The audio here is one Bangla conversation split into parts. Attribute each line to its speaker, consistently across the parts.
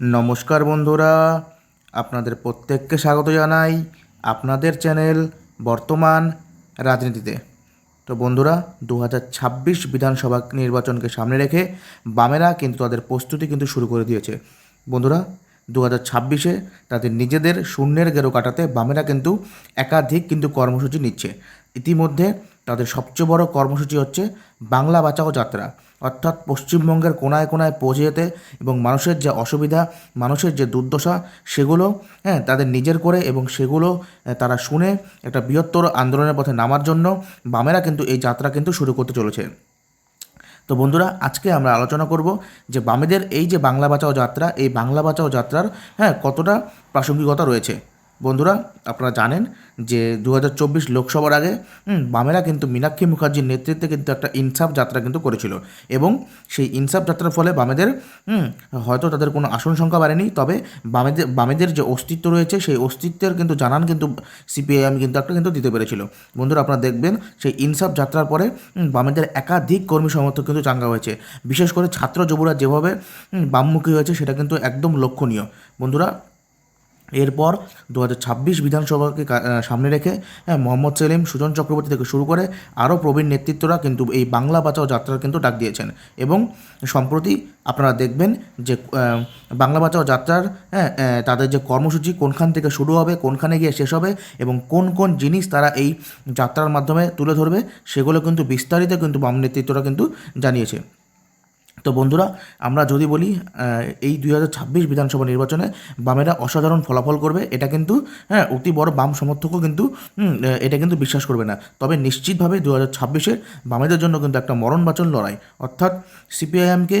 Speaker 1: নমস্কার বন্ধুরা, আপনাদের প্রত্যেককে স্বাগত জানাই আপনাদের চ্যানেল বর্তমান রাজনীতিতে। তো বন্ধুরা দু বিধানসভা নির্বাচনকে সামনে রেখে বামেরা কিন্তু তাদের প্রস্তুতি কিন্তু শুরু করে দিয়েছে। বন্ধুরা দু হাজার ছাব্বিশে তাদের নিজেদের শূন্যের গেরো কাটাতে বামেরা কিন্তু একাধিক কিন্তু কর্মসূচি নিচ্ছে। ইতিমধ্যে তাদের সবচেয়ে বড় কর্মসূচি হচ্ছে বাংলা বাঁচাও যাত্রা। অর্থাৎ পশ্চিমবঙ্গের কোনায় কোনায় পৌঁছে যেতে এবং মানুষের যে অসুবিধা, মানুষের যে দুর্দশা, সেগুলো হ্যাঁ তাদের নিজের করে এবং সেগুলো তারা শুনে একটা বৃহত্তর আন্দোলনের পথে নামার জন্য বামেরা কিন্তু এই যাত্রা কিন্তু শুরু করতে চলেছে। তো বন্ধুরা, আজকে আমরা আলোচনা করব যে বামেদের এই যে বাংলা বাঁচাও যাত্রা, এই বাংলা বাঁচাও যাত্রার হ্যাঁ কতটা প্রাসঙ্গিকতা রয়েছে। বন্ধুরা, আপনারা জানেন যে দু হাজার চব্বিশ লোকসভার আগে বামেরা কিন্তু মীনাক্ষী মুখার্জির নেতৃত্বে কিন্তু একটা ইনসাফ যাত্রা কিন্তু করেছিল। এবং সেই ইনসাফ যাত্রার ফলে বামেদের হয়তো তাদের কোনো আসন সংখ্যা বাড়েনি, তবে বামেদের বামেদের যে অস্তিত্ব রয়েছে, সেই অস্তিত্বের কিন্তু জানান কিন্তু সিপিআইএম কিন্তু একটা কিন্তু দিতে পেরেছিল। বন্ধুরা, আপনারা দেখবেন সেই ইনসাফ যাত্রার পরে বামেদের একাধিক কর্মী সমর্থক কিন্তু চাঙ্গা হয়েছে। বিশেষ করে ছাত্র যুবরা যেভাবে বামমুখী হয়েছে, সেটা কিন্তু একদম লক্ষণীয়। বন্ধুরা এরপর দু হাজার ছাব্বিশ বিধানসভাকে সামনে রেখে হ্যাঁ, মোহাম্মদ সেলিম সুজন চক্রবর্তী থেকে শুরু করে আরও প্রবীণ নেতৃত্বরা কিন্তু এই বাংলা বাঁচাও যাত্রার কিন্তু ডাক দিয়েছেন। এবং সম্প্রতি আপনারা দেখবেন যে বাংলা বাঁচাও যাত্রার হ্যাঁ তাদের যে কর্মসূচি কোনখান থেকে শুরু হবে কোনখানে গিয়ে শেষ হবে এবং কোন কোন জিনিস তারা এই যাত্রার মাধ্যমে তুলে ধরবে সেগুলো কিন্তু বিস্তারিত কিন্তু বাম নেতৃত্বরা কিন্তু জানিয়েছে। তো বন্ধুরা, আমরা যদি বলি এই দুই হাজার ছাব্বিশ বিধানসভা নির্বাচনে বামেরা অসাধারণ ফলাফল করবে, এটা কিন্তু হ্যাঁ অতি বড় বাম সমর্থকও কিন্তু এটা কিন্তু বিশ্বাস করবে না। তবে নিশ্চিতভাবে দু হাজার ছাব্বিশে বামেদের জন্য কিন্তু একটা মরণবাচন লড়াই। অর্থাৎ সিপিআইএমকে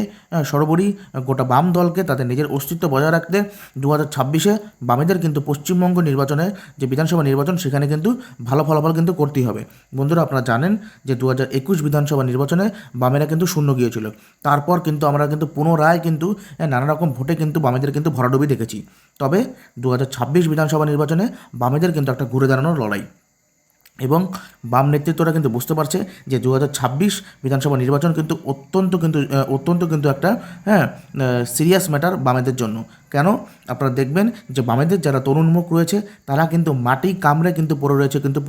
Speaker 1: সর্বোপরি গোটা বাম দলকে তাদের নিজের অস্তিত্ব বজায় রাখতে দু হাজার ছাব্বিশে বামেদের কিন্তু পশ্চিমবঙ্গ নির্বাচনে যে বিধানসভা নির্বাচন, সেখানে কিন্তু ভালো ফলাফল কিন্তু করতেই হবে। বন্ধুরা, আপনারা জানেন যে দু হাজার একুশ বিধানসভা নির্বাচনে বামেরা কিন্তু শূন্য গিয়েছিল। তারপর কিন্তু আমরা কিন্তু পুনরায় কিন্তু নানা রকম ভোটে কিন্তু বামেদের কিন্তু ভরাডুবি দেখেছি। তবে দু হাজার ছাব্বিশ বিধানসভা নির্বাচনে বামেদের কিন্তু একটা ঘুরে দাঁড়ানোর লড়াই। এবং বাম নেতৃত্বরা কিন্তু বুঝতে পারছে যে দু হাজার ছাব্বিশ বিধানসভা নির্বাচন কিন্তু অত্যন্ত কিন্তু অত্যন্ত কিন্তু একটা হ্যাঁ সিরিয়াস ম্যাটার বামেদের জন্য। কেন? আপনারা দেখবেন যে বামেদের যারা তরুণমুখ রয়েছে, তারা কিন্তু মাটি কামড়ে কিন্তু পড়ে রয়েছে কিন্তু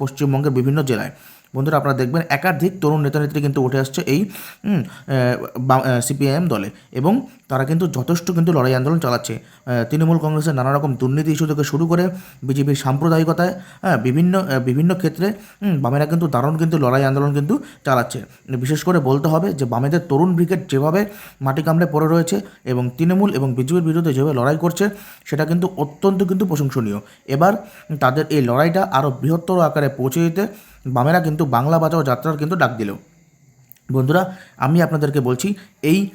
Speaker 1: পশ্চিমবঙ্গের বিভিন্ন জেলায়। বন্ধুরা আপনারা দেখবেন একাধিক তরুণ নেতা নেত্রী কিন্তু উঠে আসছে এই সিপিআইএম দলে এবং তারা কিন্তু যথেষ্ট কিন্তু লড়াই আন্দোলন চালাচ্ছে। তৃণমূল কংগ্রেসের নানা রকম দুর্নীতি ইস্যু থেকে শুরু করে বিজেপির সাম্প্রদায়িকতায় হ্যাঁ বিভিন্ন বিভিন্ন ক্ষেত্রে বামেরা কিন্তু দারুণ কিন্তু লড়াই আন্দোলন কিন্তু চালাচ্ছে। বিশেষ করে বলতে হবে যে বামেদের তরুণ ব্রিগেড যেভাবে মাটি কামড়ে পড়ে রয়েছে এবং তৃণমূল এবং বিজেপির বিরুদ্ধে যেভাবে লড়াই করছে, সেটা কিন্তু অত্যন্ত কিন্তু প্রশংসনীয়। এবার তাদের এই লড়াইটা আরও বৃহত্তর আকারে পৌঁছে দিতে বামেরা কিন্তু বাংলা বাঁচাও যাত্রার কিন্তু ডাক দিল। বন্ধুরা, আমি আপনাদেরকে বলছি, এই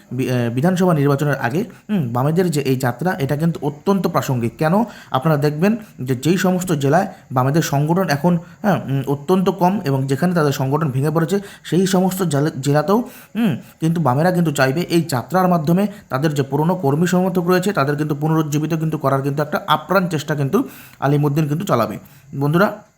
Speaker 1: বিধানসভা নির্বাচনের আগে বামেদের যে এই যাত্রা, এটা কিন্তু অত্যন্ত প্রাসঙ্গিক। কেন? আপনারা দেখবেন যে যেই সমস্ত জেলায় বামেদের সংগঠন এখন হ্যাঁ অত্যন্ত কম এবং যেখানে তাদের সংগঠন ভেঙে পড়েছে, সেই সমস্ত জেলা- জেলাতেও কিন্তু বামেরা কিন্তু চাইবে এই যাত্রার মাধ্যমে তাদের যে পুরনো কর্মী সমর্থক রয়েছে, তাদের কিন্তু পুনরুজ্জীবিত কিন্তু করার কিন্তু একটা আপ্রাণ চেষ্টা কিন্তু আলিমুদ্দিন কিন্তু চালাবে। বন্ধুরা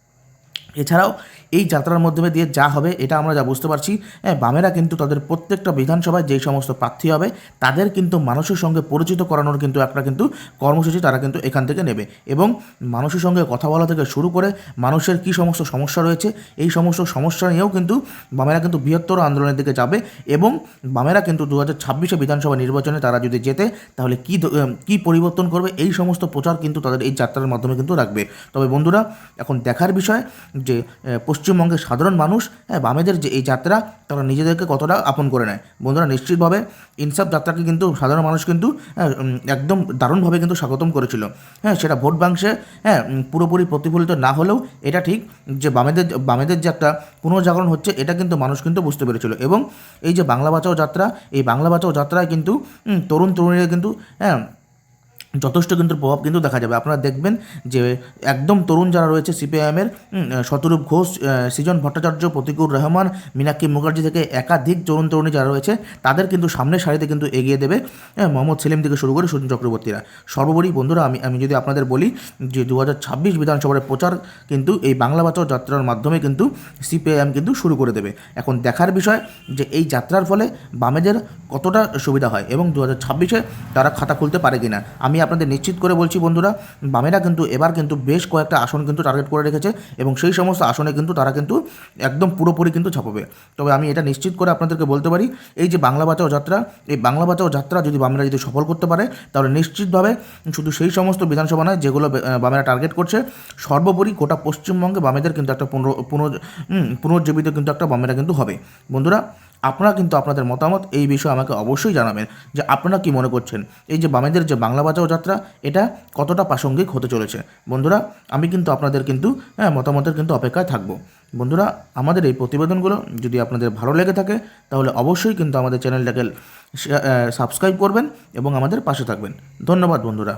Speaker 1: এছাড়াও এই যাত্রার মাধ্যমে দিয়ে যা হবে, এটা আমরা যা বুঝতে পারছি হ্যাঁ বামেরা কিন্তু তাদের প্রত্যেকটা বিধানসভায় যেই সমস্ত প্রার্থী হবে, তাদের কিন্তু মানুষের সঙ্গে পরিচিত করানোর কিন্তু একটা কিন্তু কর্মসূচি তারা কিন্তু এখান থেকে নেবে। এবং মানুষের সঙ্গে কথা বলা থেকে শুরু করে মানুষের কী সমস্ত সমস্যা রয়েছে, এই সমস্ত সমস্যা নিয়েও কিন্তু বামেরা কিন্তু বৃহত্তর আন্দোলনের দিকে যাবে এবং বামেরা কিন্তু দু হাজার ছাব্বিশে বিধানসভা নির্বাচনে তারা যদি জেতে, তাহলে কী কী পরিবর্তন করবে, এই সমস্ত প্রচার কিন্তু তাদের এই যাত্রার মাধ্যমে কিন্তু রাখবে। তবে বন্ধুরা, এখন দেখার বিষয় যে পশ্চিমবঙ্গের সাধারণ মানুষ হ্যাঁ বামেদের যে এই যাত্রা, তারা নিজেদেরকে কতটা আপন করে নেয়। বন্ধুরা, নিশ্চিতভাবে ইনসাফ যাত্রাকে কিন্তু সাধারণ মানুষ কিন্তু একদম দারুণভাবে কিন্তু স্বাগতম করেছিল। হ্যাঁ সেটা ভোট বাংশে হ্যাঁ পুরোপুরি প্রতিফলিত না হলেও এটা ঠিক যে, বামেদের বামেদের যে একটা পুনর্জাগরণ হচ্ছে, এটা কিন্তু মানুষ কিন্তু বুঝতে পেরেছিল। এবং এই যে বাংলা বাঁচাও যাত্রা, এই বাংলা বাঁচাও যাত্রায় কিন্তু তরুণ তরুণীরা কিন্তু হ্যাঁ যথেষ্ট কিন্তু প্রভাব কিন্তু দেখা যাবে। আপনারা দেখবেন যে একদম তরুণ যারা রয়েছে সিপিআইএমের শতরূপ ঘোষ সৃজন ভট্টাচার্য, প্রতিকুর রহমান, মীনাক্ষী মুখার্জি থেকে একাধিক তরুণ তরুণী যারা রয়েছে, তাদের কিন্তু সামনের সারিতে কিন্তু এগিয়ে দেবে মোহাম্মদ সেলিম থেকে শুরু করে সুজন চক্রবর্তীরা। সর্বোপরি বন্ধুরা, আমি আমি যদি আপনাদের বলি যে দু হাজার ছাব্বিশ বিধানসভার প্রচার কিন্তু এই বাংলা বাঁচাও যাত্রার মাধ্যমে কিন্তু সিপিআইএম কিন্তু শুরু করে দেবে। এখন দেখার বিষয় যে এই যাত্রার ফলে বামেদের কতটা সুবিধা হয় এবং দু হাজার তারা খাতা খুলতে পারে কিনা। আমি আপনাদের নিশ্চিত করে বলছি বন্ধুরা, বামেরা কিন্তু এবার কিন্তু বেশ কয়েকটা আসন কিন্তু টার্গেট করে রেখেছে এবং সেই সমস্ত আসনে কিন্তু তারা কিন্তু একদম পুরোপুরি কিন্তু ছাপাবে। তবে আমি এটা নিশ্চিত করে আপনাদেরকে বলতে পারি, এই যে বাংলা বাঁচাও যাত্রা, এই বাংলা বাঁচাও যাত্রা যদি বামেরা যদি সফল করতে পারে, তাহলে নিশ্চিতভাবে শুধু সেই সমস্ত বিধানসভা নয়, যেগুলো বামেরা টার্গেট করছে, সর্বোপরি গোটা পশ্চিমবঙ্গে বামেদের কিন্তু একটা পুনর পুনর পুনর্জীবিত কিন্তু একটা বামেরা কিন্তু হবে। বন্ধুরা আপনারা কিন্তু আপনাদের মতামত এই বিষয়ে আমাকে অবশ্যই জানাবেন যে আপনারা কি মনে করছেন। এই যে বামেদের যে বাংলা বাঁচাও যাত্রা, এটা কতটা প্রাসঙ্গিক হতে চলেছে? বন্ধুরা, আমি কিন্তু আপনাদের কিন্তু হ্যাঁ মতামতের কিন্তু অপেক্ষায় থাকব। বন্ধুরা, আমাদের এই প্রতিবেদনগুলো যদি আপনাদের ভালো লেগে থাকে, তাহলে অবশ্যই কিন্তু আমাদের চ্যানেলটাকে সাবস্ক্রাইব করবেন এবং আমাদের পাশে থাকবেন। ধন্যবাদ, বন্ধুরা।